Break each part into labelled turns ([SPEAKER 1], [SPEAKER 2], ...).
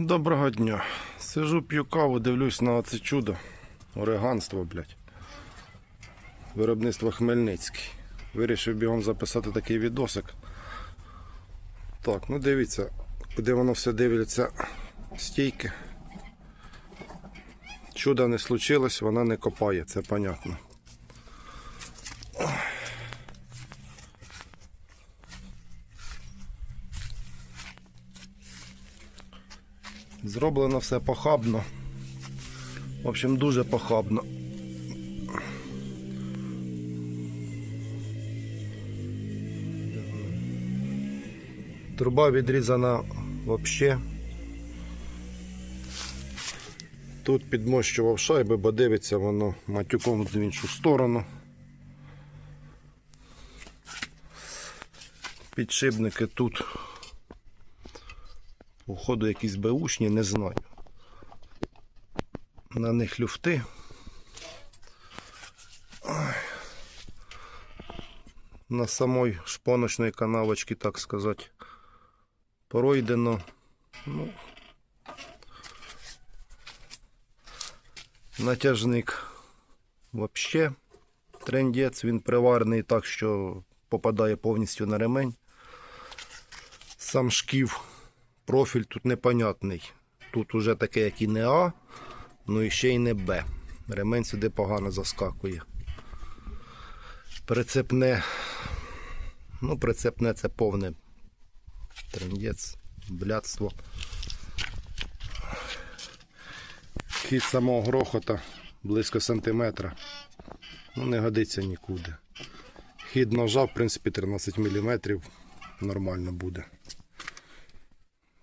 [SPEAKER 1] Доброго дня. Сижу, п'ю каву, дивлюсь на це чудо. Ориганство, блядь. Виробництво Хмельницький. Вирішив бігом записати такий відосик. Так, ну дивіться, куди воно все дивляться стійки. Чуда не случилось, вона не копає, це понятно. Зроблено все похабно. В общем, дуже похабно. Труба відрізана взагалі. Тут підмощував шайби, бо дивиться воно матюком в іншу сторону. Підшипники тут. Походу якісь беушні, не знаю. На них люфти. На самой шпоночної канавочці, так сказати, пройдено. Ну, натяжник взагалі трендець, він приварений так, що попадає повністю на ремень. Сам шків профіль тут непонятний. Тут уже таке, як і не А, ну і ще й не Б. Ремень сюди погано заскакує. Прицепне. Ну, прицепне це повне трендець, блядство. Хід самого грохота близько сантиметра. Ну, не годиться нікуди. Хід ножа, в принципі, 13 мм. Нормально буде.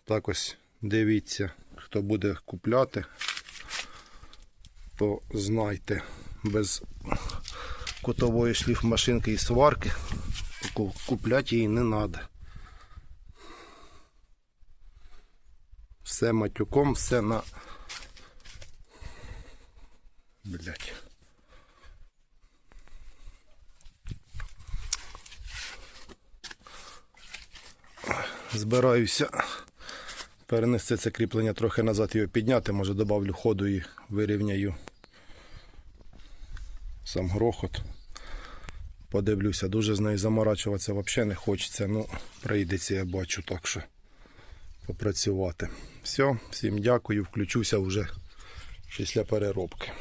[SPEAKER 1] Так ось дивіться, хто буде купляти, то знайте, без кутової шліфмашинки і сварки купляти її не треба. Все матюком, все на. Блять. Збираюся перенести це кріплення трохи назад його підняти, може добавлю ходу і вирівняю сам грохот. Подивлюся, дуже з нею заморачуватися взагалі не хочеться. Ну, прийдеться, я бачу, так що попрацювати. Все, всім дякую, включуся вже після переробки.